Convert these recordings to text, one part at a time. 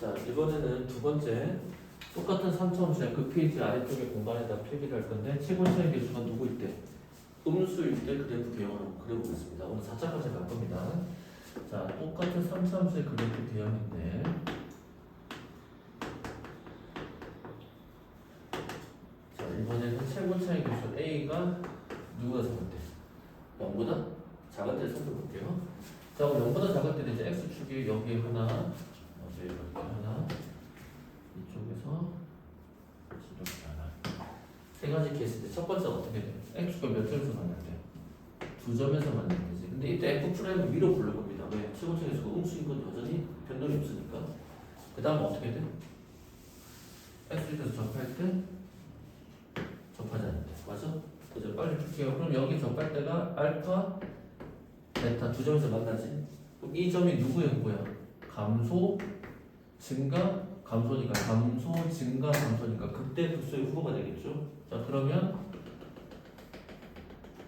자, 이번에는 두 번째 똑같은 3차원수의 그 페이지 아래쪽에 공간에다 표기를 할 건데 최고차의 개수가 누구 일 때? 음수일 때 그래프 개형을 그려보겠습니다. 오늘 4차까지 갈 겁니다. 자, 똑같은 3차원수의 그래프 개형인데 자, 이번에는 최고차의 개수 A가 누구보다 작을 때? 0보다 작을 때 살펴볼게요. 자, 그럼 0보다 작을 때는 이제 X축이 여기에 하나, 어제 이렇게 하나, 이쪽에서 이렇게 하나. 세 가지 케이스인데 첫 번째가 어떻게 돼? X축과 몇 점에서 때? 두 점에서 만날 때지. 근데 이때 F 프라임을 위로 불러 겁니다. 왜? 최고층에서 음수인 건 여전히 변동이 없으니까. 그 다음 어떻게 돼? X축에서 접할 때 접하지 때. 맞아? 그죠? 빨리 풀게요. 그럼 여기 접할 때가 알파, 베타 두 점에서 만나지. 그럼 이 점이 누구의 후보야? 감소, 증가, 감소니까 감소, 증가, 감소니까 극대 극소의 후보가 되겠죠. 자 그러면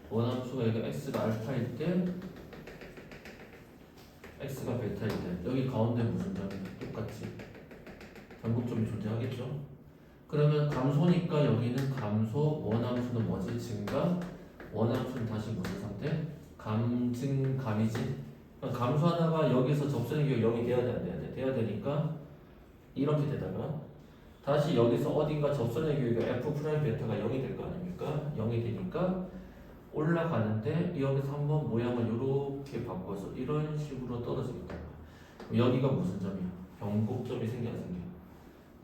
원함수가 여기 x가 알파일 때, x가 베타일 때 여기 가운데 무슨 점이 똑같이 변곡점이 존재하겠죠. 그러면 감소니까 여기는 감소, 원함수는 뭐지? 증가, 원함수는 다시 무슨 상태? 감증감이지. 그럼 감소하다가 여기서 접선의 기호 여기 돼야 돼, 안 돼야 돼? 돼야 되니까 이렇게 되다가 다시 여기서 어딘가 접선의 기호가 f 프라임 베타가 0이 될 거 아닙니까? 0이 되니까 올라가는데 여기서 한번 모양을 이렇게 바꿔서 이런 식으로. 그럼 여기가 무슨 점이야? 변곡점이 생겨 안 생겨?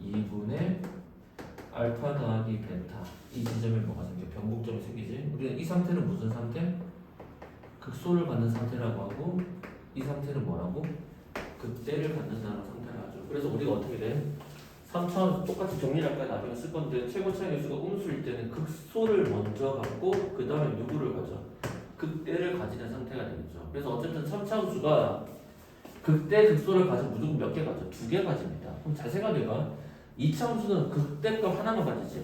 2분의 알파 더하기 베타 이 지점에 뭐가 생겨? 변곡점이 생기지. 우리는 이 상태는 무슨 상태? 극소를 받는 상태라고 하고 이 상태는 뭐라고? 극대를 받는다는 하죠. 그래서 우리가 어떻게 돼? 3차원 똑같이 정리를 할까 나중에 쓸 건데 최고 차이 개수가 음수일 때는 극소를 먼저 갖고 그 다음에 누구를 가져? 극대를 가지는 상태가 되겠죠. 그래서 어쨌든 3차원수가 극대 극소를 가지면 무조건 몇 개 가져? 두 개 가집니다. 그럼 잘 생각해봐. 2차원수는 극대값 하나만 가지지.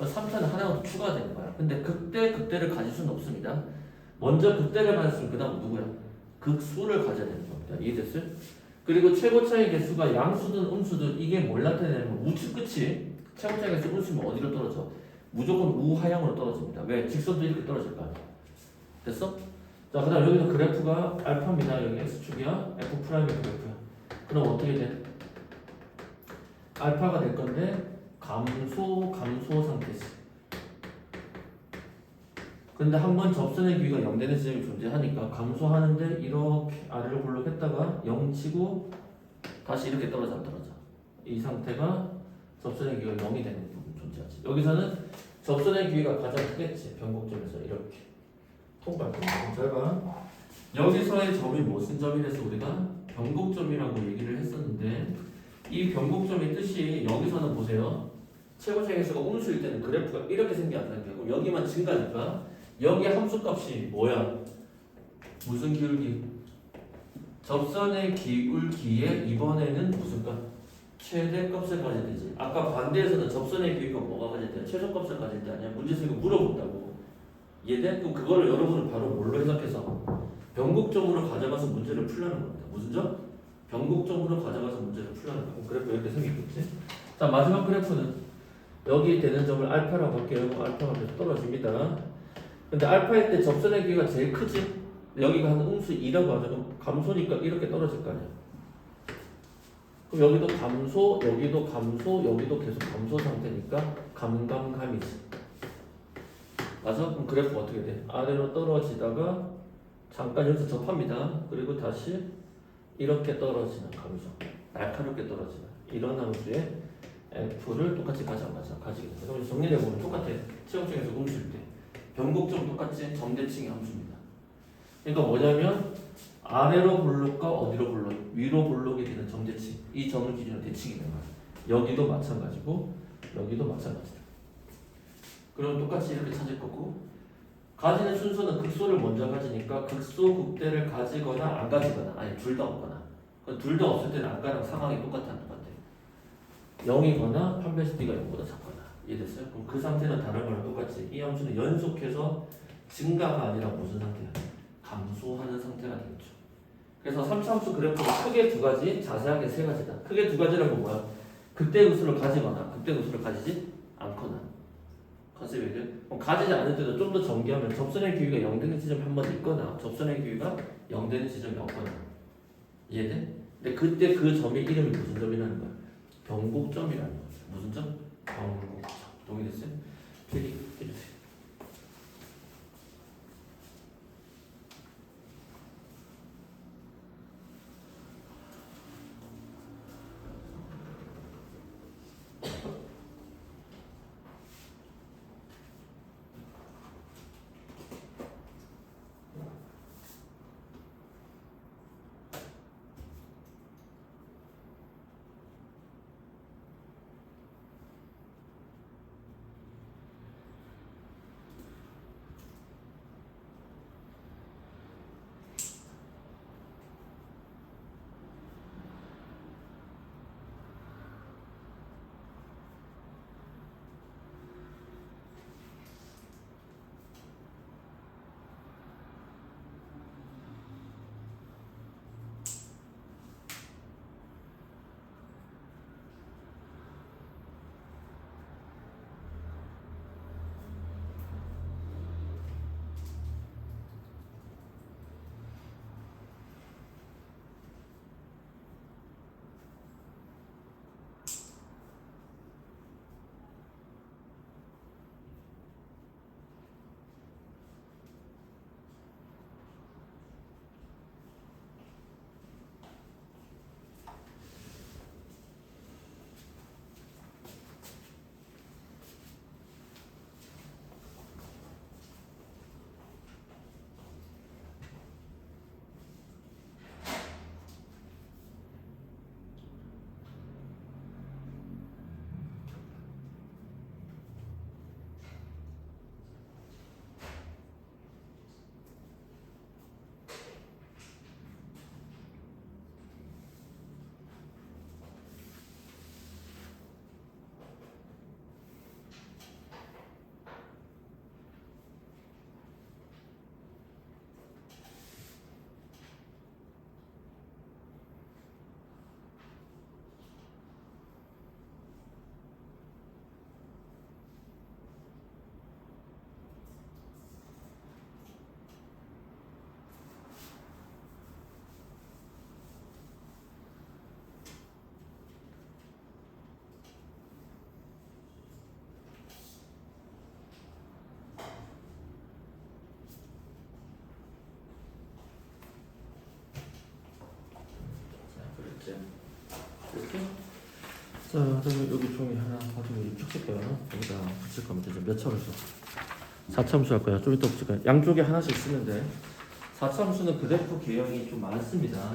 3차는 하나가 더 추가되는 거야. 근데 극대 극대를 가질 수는 없습니다. 먼저 극대를 가졌으면 그 다음 누구야? 극수를 가져야 되는 겁니다. 이해됐어요? 그리고 최고차의 개수가 양수든 음수든 이게 뭘 나타내냐면 우측 끝이 최고차의 개수 음수면 어디로 떨어져? 무조건 우하향으로 떨어집니다. 왜? 직선도 이렇게 떨어질 거 아니야. 됐어? 자, 그 다음 여기도 그래프가 알파입니다. 여기 X축이야. F 프라임의 그래프야. 그럼 어떻게 돼? 알파가 될 건데 감소, 감소 상태지. 근데 한 번 접선의 기위가 0 되는 지점이 존재하니까 감소하는데 이렇게 아래로 볼록했다가 0 치고 다시 이렇게 떨어져 안 떨어져. 이 상태가 접선의 기위가 0이 되는 부분 존재하지. 여기서는 접선의 기위가 가장 크겠지 변곡점에서 이렇게. 통발점 잘봐. 여기서의 점이 무슨 점이래서 우리가 변곡점이라고 얘기를 했었는데 이 변곡점의 뜻이 여기서는 보세요. 최고차의 수가 음수일 때는 그래프가 이렇게 생겨났다는 게 그럼 여기만 증가니까 여기 함수값이 뭐야? 무슨 기울기? 접선의 기울기에 이번에는 무슨 값? 최대값을 가져야 되지. 아까 반대에서는 접선의 기울기가 뭐가 가질 때? 최소값을 가질 때 아니야? 문제에서 물어본다고. 이해돼? 그럼 그거를 여러분은 바로 뭘로 해석해서 변곡점으로 가져가서 문제를 풀려는 겁니다. 무슨 점? 변곡점으로 가져가서 문제를 풀려는 거. 그럼 그래프 이렇게 생기겠지? 자 마지막 그래프는 여기 되는 점을 알파라고 할게요. 알파가 계속 떨어집니다. 근데 알파일 때 접선의 기가 제일 크지? 여기가 한 음수 2라고 하죠. 그럼 감소니까 이렇게 떨어질 거 아니야. 그럼 여기도 감소, 여기도 감소, 여기도 계속 감소 상태니까 감감감이지. 맞아? 그럼 그래프 어떻게 돼? 아래로 떨어지다가 잠깐 여기서 접합니다. 그리고 다시 이렇게 떨어지는 감소. 날카롭게 떨어지는 이런 함수의 F를 똑같이 안 가져? 가지게 돼. 그럼 정리해보면 똑같아. 체험중에서 음수일 때. 변곡점 똑같이 점대칭의 함수입니다. 그러니까 뭐냐면 아래로 볼록과 어디로 볼록, 위로 볼록이 되는 점대칭. 이 점을 기준으로 대칭이 되는 거야. 여기도 마찬가지고 여기도 마찬가지다. 그럼 똑같이 이렇게 찾을 거고 가지는 순서는 극소를 먼저 가지니까 극소 극대를 가지거나 안 가지거나 아니 둘 다 없거나 둘 다 없을 때는 아까랑 상황이 똑같다는 것 같아. 0이거나 판별시티가 0보다 작거나 이해됐어요? 그럼 그 상태는 다른 거랑 똑같이 이 함수는 연속해서 증가가 아니라 무슨 상태야? 감소하는 상태가 되겠죠. 그래서 3차 함수 그래프가 크게 두 가지, 자세하게 세 가지다. 크게 두 가지라는 건 뭐야? 극대 의수를 가지거나 극대 의수를 가지지 않거나. 컨셉이죠. 그럼 가지지 않을 때도 좀더 전개하면 접선의 기위가 0 되는 지점이 한 번 있거나 접선의 기위가 0 되는 지점이 없거나. 이해돼? 근데 그때 그 점의 이름이 무슨 점이라는 거야? 변곡점이라는 거야. 무슨 점? 변곡점. 동의됐어요? 필기 해주세요. 자, 그랬죠. 이렇게. 자, 그러면 여기 종이 하나 가지고 여기 펼칠게요. 여기다 붙일 거면 되죠. 몇 참수? 4참수 할 거야. 좀 이따 붙일 거야. 양쪽에 하나씩 쓰는데 4참수는 그래프 개형이 좀 많습니다.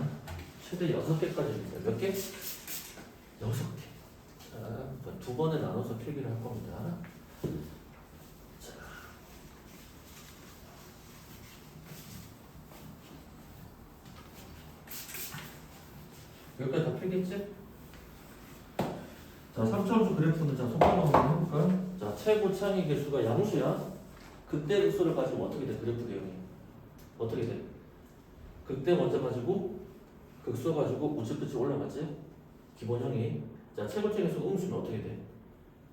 최대 6개까지 입니다. 몇 개? 6개. 자, 뭐두 번에 나눠서 필기를 할 겁니다. 여기까지 다 필겠지? 자, 3차원수 그래프는 자, 속도만 한번 해볼까요? 자, 최고 창의 개수가 양수야. 극대 극수를 가지고 어떻게 돼? 그래프 개형이. 어떻게 돼? 극대 먼저 가지고 극수 가지고 우측 끝이 올라가지? 기본형이. 자, 최고 창의 수 음수는 어떻게 돼?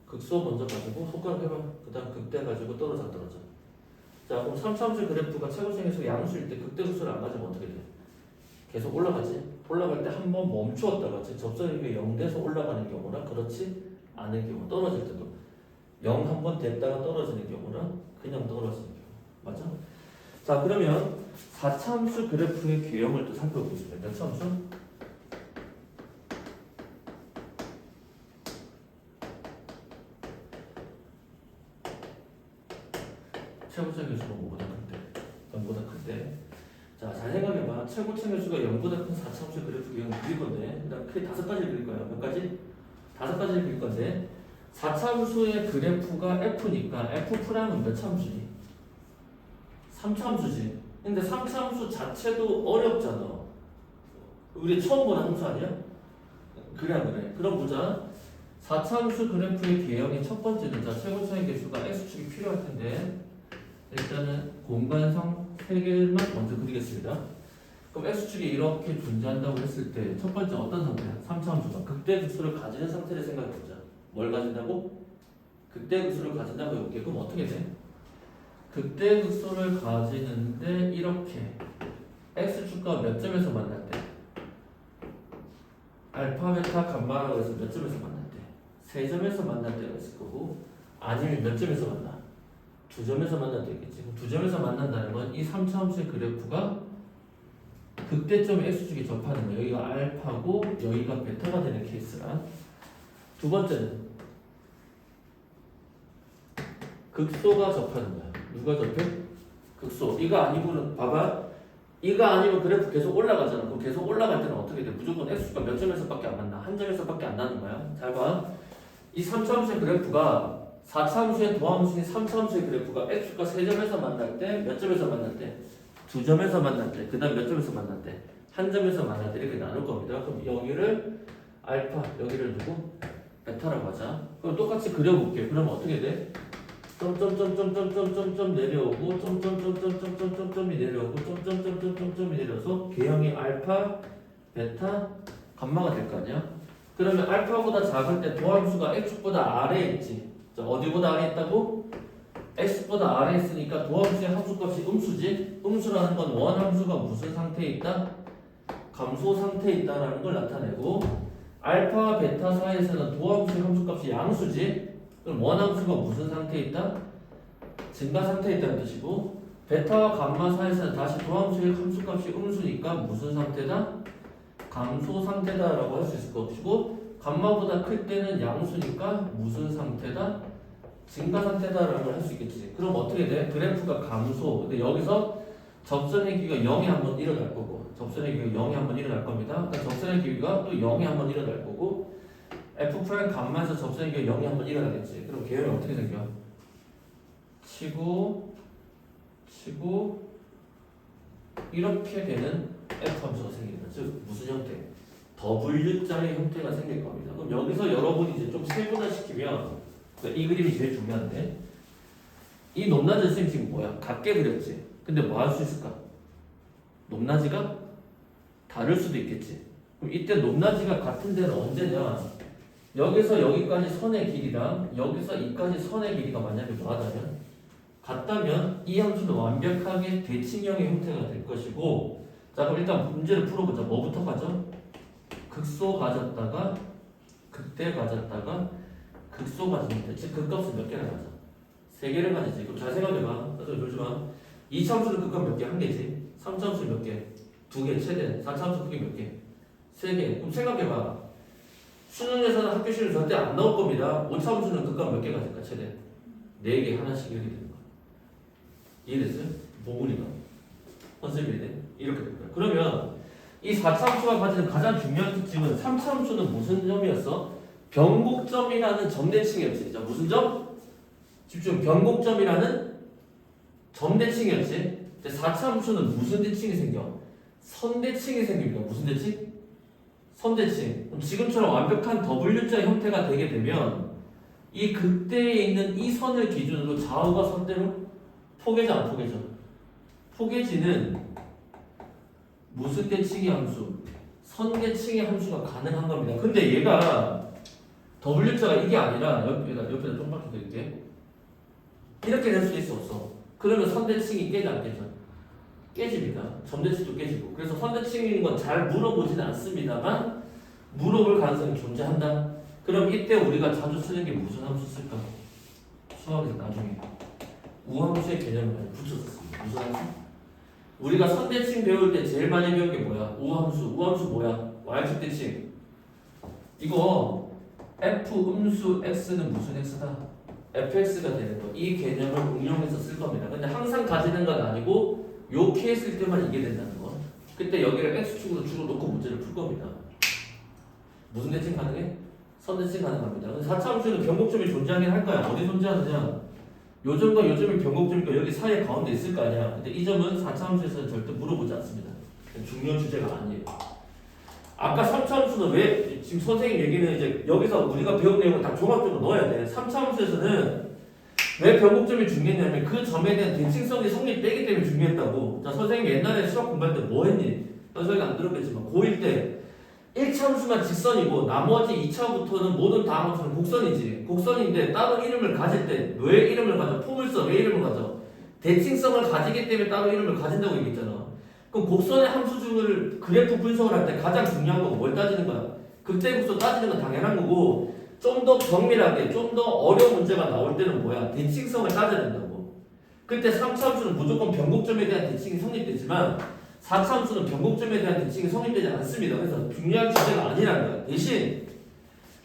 극수 먼저 가지고 손가락 해봐. 그 다음 극대 가지고 떨어져 안 떨어져. 자, 그럼 3차원수 그래프가 최고 창의 수 양수일 때 극대 극수를 안 가지면 어떻게 돼? 계속 올라가지? 올라갈 때 한 번 멈추었다가 즉 접선력이 0돼서 올라가는 경우나 그렇지 않은 경우 떨어질 때도 0 한 번 됐다가 떨어지는 경우나 그냥 떨어지는 경우 맞죠? 자 그러면 4참수 그래프의 개형을 또 살펴보겠습니다 몇 참수? 최고차 교수가 뭐보다 클때 0보다 클때 자, 잘 생각해봐. 최고층 개수가 0보다 큰 4차함수 그래프 개형을 그릴 건데, 크게 다섯 가지를 그릴 거야. 몇 가지? 다섯 가지를 그릴 건데, 4차함수의 그래프가 F니까 F 프라임은 몇 차함수니? 3차함수지. 근데 3차함수 자체도 어렵잖아. 우리 처음 보는 함수 아니야? 그래 안 그래? 그럼 보자. 4차함수 그래프의 개형의 첫 번째는 자, 최고차의 개수가 X축이 필요할 텐데, 일단은 공간상 세 개만 먼저 그리겠습니다. 그럼 x축이 이렇게 존재한다고 했을 때 첫 번째 어떤 상태야? 3차 함수가 극대극소를 가지는 상태를 생각해보자. 뭘 가진다고? 극대극소를 가진다고 해볼게. 그럼 어떻게 돼? 극대극소를 가지는데 이렇게 x축과 몇 점에서 만날 때? 알파, 베타, 감마라고 해서 몇 점에서 만날 때? 세 점에서 만날 때가 있을 거고 아니면 몇 점에서 만나? 두 점에서 있겠지. 그럼 두 점에서 만난다는 건 이 3차 함수의 그래프가 극대점에 x축이 접하는 거예요. 여기가 알파고 여기가 베타가 되는 케이스라. 두 번째는 극소가 접하는 거야. 누가 접해? 극소. 이거 아니고는 봐봐. 이거 아니면 그래프 계속 올라가잖아. 그럼 계속 올라갈 때는 어떻게 돼? 무조건 x축가 몇 점에서밖에 안 만나. 한 점에서밖에 안 나는 거야. 잘 봐. 이 3차함수의 그래프가 4차함수의 도함수인 3차함수의 그래프가 x축과 세 점에서 만날 때 몇 점에서 만날 때? 두 점에서 만날 때, 그 다음 몇 점에서 만날 때? 한 점에서 만날 때 이렇게 나눌 겁니다. 그럼 여기를 알파, 여기를 누구? 베타라고 하자. 그럼 똑같이 그려볼게. 그러면 어떻게 돼? 점점점점점점점점 내려오고 점점점점점점점점이 내려오고 점점점점점점이 내려서 개형이 알파, 베타, 감마가 될 거 아니야? 그러면 알파보다 작을 때 도함수가 x보다 아래에 있지. 자, 어디보다 아래에 있다고? x보다 아래에 있으니까 도함수의 함수값이 음수지. 음수라는 건 원함수가 무슨 상태에 있다? 감소 상태에 있다라는 걸 나타내고 알파, 베타 사이에서는 도함수의 함수값이 양수지. 그럼 원함수가 무슨 상태에 있다? 증가 상태에 있다는 뜻이고 베타와 감마 사이에서는 다시 도함수의 함수값이 음수니까 무슨 상태다? 감소 상태다라고 할 수 있을 것이고 감마보다 클 때는 양수니까 무슨 상태다? 증가 상태다라는 걸할수 있겠지. 그럼 어떻게 돼? 그래프가 감소. 근데 여기서 접선의 기가 0이 한번 일어날 거고 접선의 기가 0이 한번 일어날 겁니다. 그러니까 접선의 기가 또 0이 한번 일어날 거고 f 프라임 감마에서 접선의 기가 0이 한번 일어나겠지. 그럼 계열이 어떻게 생겨? 치고 치고 이렇게 되는 f 함수가 생기는 거죠. 즉 무슨 형태? 더블유자의 형태가 생길 겁니다. 그럼 여기서 여러분이 이제 좀 세분화시키면 이 그림이 제일 중요한데 이 높낮이 쌤 지금 뭐야? 같게 그렸지. 근데 뭐 할 수 있을까? 높낮이가 다를 수도 있겠지. 그럼 이때 높낮이가 같은 데는 언제냐? 여기서 여기까지 선의 길이랑 여기서 이까지 선의 길이가 만약에 뭐하다면 같다면 이 함수는 완벽하게 대칭형의 형태가 될 것이고 자 그럼 일단 문제를 풀어보자. 뭐부터 가죠? 극소 가졌다가 극대 가졌다가 극소 가졌는데 즉 극값은 몇 개나 가져? 세 개를 가지지. 그럼 잘 생각해봐. 나도 마. 2차함수는 극값 몇 개? 한 개지. 3차함수 몇 개? 두 개. 최대. 4차함수 크게 몇 개? 세 개. 그럼 생각해봐. 수능에서는 학교 시험 절대 안 나올 겁니다. 5차함수는 극값 몇 개 가질까? 최대. 네 개 하나씩 이렇게 되는 거야. 이해됐어요? 모분이가. 컨셉이네. 이렇게 될 거야. 그러면 이 4차함수가 가지는 가장 중요한 특징은 3차함수는 무슨 점이었어? 변곡점이라는 점대칭이었지. 자, 무슨 점? 집중. 변곡점이라는 점대칭이었지. 4차 함수는 무슨 대칭이 생겨? 선대칭이 생깁니다. 무슨 대칭? 선대칭. 그럼 지금처럼 완벽한 W자 형태가 되게 되면 이 극대에 있는 이 선을 기준으로 좌우가 선대로 포개져 안 포개져? 포개지는 무슨 대칭의 함수? 선대칭의 함수가 가능한 겁니다. 근데 얘가 W자가 이게 아니라 옆에다 옆에다 좀 바꿔드릴게. 이렇게 될 수도 있어 없어. 그러면 선대칭이 안 깨져? 깨집니다. 점대칭도 깨지고. 그래서 선대칭인 건 잘 물어보지는 않습니다만 물어볼 가능성이 존재한다. 그럼 이때 우리가 자주 쓰는 게 무슨 함수 쓸까? 수학에서 나중에 우함수의 개념을 붙였었습니다. 무슨 함수? 우리가 선대칭 배울 때 제일 많이 배운 게 뭐야? 우함수. 우함수 뭐야? y축 대칭. 이거 f 음수 x는 무슨 x다? fx가 되는 거. 이 개념을 응용해서 쓸 겁니다. 근데 항상 가지는 건 아니고 요 케이스일 때만 이게 된다는 거. 그때 여기를 x축으로 주로 놓고 문제를 풀 겁니다. 무슨 대칭 가능해? 선 대칭 가능합니다. 근데 4차 함수는 변곡점이 존재하긴 할 거야. 어디 존재하느냐? 요점과 요점이 변곡점이니까 여기 사이 가운데 있을 거 아니야. 근데 이 점은 4차 함수에서는 절대 물어보지 않습니다. 중요한 주제가 아니에요. 아까 3차 함수는 왜 지금 선생님 얘기는 이제 여기서 우리가 배운 내용을 다 종합적으로 넣어야 돼. 3차 함수에서는 왜 변곡점이 중요했냐면 그 점에 대한 대칭성이 성립되기 때문에 중요했다고. 자 선생님 옛날에 수학 공부할 때 뭐 했니? 현석이가 안 들었겠지만 고1 때 1차 함수만 직선이고 나머지 2차부터는 모든 다음 함수는 곡선이지 곡선인데 따로 이름을 가질 때 왜 이름을 가져? 포물선 왜 이름을 가져? 대칭성을 가지기 때문에 따로 이름을 가진다고 얘기했잖아 그럼 곡선의 함수 중을 그래프 분석을 할 때 가장 중요한 건 뭘 따지는 거야? 극대극소 따지는 건 당연한 거고 좀 더 정밀하게 좀 더 어려운 문제가 나올 때는 뭐야? 대칭성을 따져야 된다고 그때 3차 함수는 무조건 변곡점에 대한 대칭이 성립되지만 4차 함수는 변곡점에 대한 대칭이 성립되지 않습니다. 그래서 중요한 주제가 아니라는 거야. 대신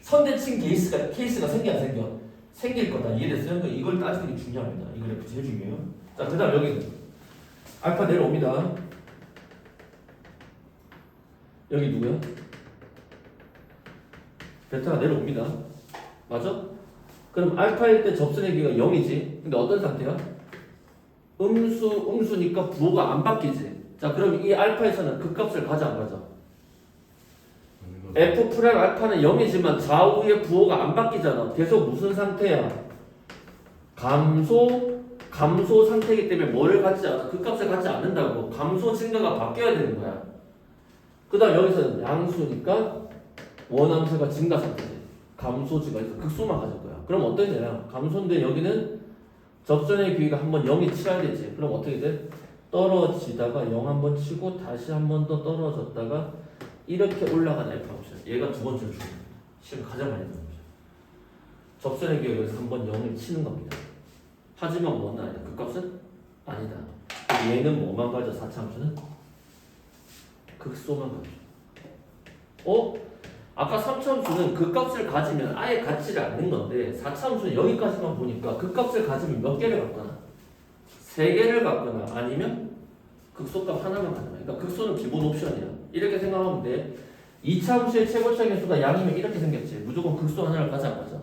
선대칭 케이스가, 케이스가 생겨 안 생겨? 생길 거다. 이해됐어요? 그러니까 이걸 따지는 게 중요합니다. 이 그래프 제일 중요해요. 자, 그 다음 여기 알파 내려옵니다. 여기 누구야? 베타가 내려옵니다. 맞아? 그럼 알파일 때 접선의 기가 0이지. 근데 어떤 상태야? 음수, 음수니까 부호가 안 바뀌지. 자, 그럼 이 알파에서는 그 값을 가져 안 가져? f 프라임 알파는 0이지만 좌우의 부호가 안 바뀌잖아. 계속 무슨 상태야? 감소, 감소 상태이기 때문에 뭐를 갖지 않아? 그 값을 갖지 않는다고. 감소 증가가 바뀌어야 되는 거야. 그 다음 여기서는 양수니까 원함수가 증가 상태지. 감소지가 있어. 극소만 가질 거야. 그럼 어떻게 되냐? 감소인데 여기는 접선의 기회가 한번 0이 치야 되지. 그럼 어떻게 돼? 떨어지다가 0 한 번 치고 다시 한 번 더 떨어졌다가 이렇게 올라가는 F 옵션. 얘가 두 번째로 중요합니다. 시험 가장 많이 나옵니다. 접선의 기회가 여기서 한 번 0을 치는 겁니다. 하지만 뭐는 아니다. 그 값은 아니다. 얘는 뭐만 가져? 4차 함수는? 극소만 가져. 어? 아까 3차 함수는 그 값을 가지면 아예 갖지를 않는 건데 4차 함수는 여기까지만 보니까 그 값을 가지면 몇 개를 갖거나? 세 개를 갖거나 아니면 극소값 하나만 갖거나. 그러니까 극소는 기본 옵션이야. 이렇게 생각하면 돼. 2차 함수의 최고차 개수가 양이면 이렇게 생겼지. 무조건 극소 하나를 가져 안 가져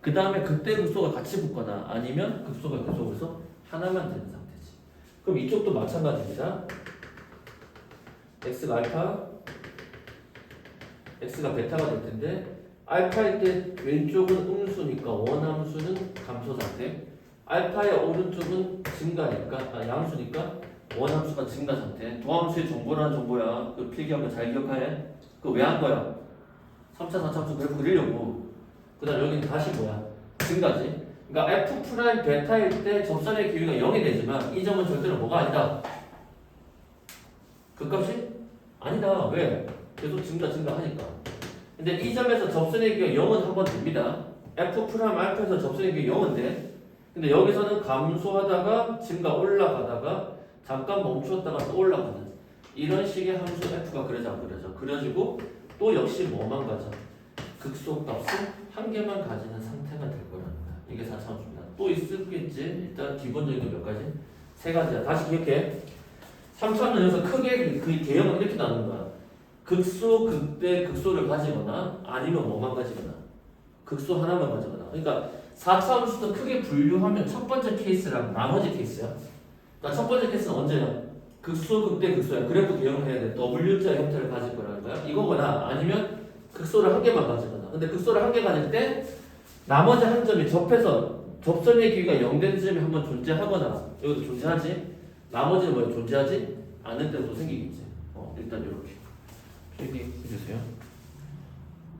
그 다음에 그때 극소가 같이 붙거나 아니면 극소가 계속해서 하나만 되는 상태지. 그럼 이쪽도 마찬가지입니다 x가 알파 x가 베타가 될 텐데 알파일 때 왼쪽은 음수니까 원함수는 감소 상태 알파의 오른쪽은 증가니까 아 양수니까 원함수가 증가 상태. 도함수의 정보라는 정보야. 그 필기한 거잘 기억해 그왜한 거야? 3차 4차 함수 그래프 그리려고. 그 다음 여기는 다시 뭐야? 증가지. 그러니까 f 프라임 베타일 때 접선의 기회가 0이 되지만 이 점은 절대로 뭐가 아니다. 그 값이 아니다 왜 계속 증가 증가하니까. 근데 이 점에서 접선의 기가 0은 한 번 됩니다. f 프라임 알파에서 접선의 기가 0은 돼. 근데 여기서는 감소하다가 증가 올라가다가 잠깐 멈추었다가 또 올라가는 이런 식의 함수 f가 그려져 안 그려져. 그려지고 또 역시 뭐만 가져? 극소값을 한 개만 가지는 상태가 될 거라는 거야. 이게 4차 함수입니다. 또 있을겠지. 일단 기본적인 거몇 가지? 세 가지야. 다시 기억해. 3차는 여기서 크게 그 개형은 이렇게 나누는 거야. 극소, 극대, 극소를 가지거나 아니면 뭐만 가지거나 극소 하나만 가지거나. 그러니까 4차 함수도 크게 분류하면 첫 번째 케이스랑 나머지 케이스야. 그러니까 첫 번째 케이스는 언제냐? 극소, 극대, 극소야. 그래프 개형을 해야 돼. W자 형태를 가질 거라는 거야. 이거거나 아니면 극소를 한 개만 가지거나. 근데 극소를 한 개 가질 때 나머지 한 점이 접해서 접선의 길이가 0되는 점이 한번 존재하거나 여기도 존재하지 나머지는 뭐야 존재하지 않는 때도 생기겠지 어, 일단 이렇게 필기 해 주세요.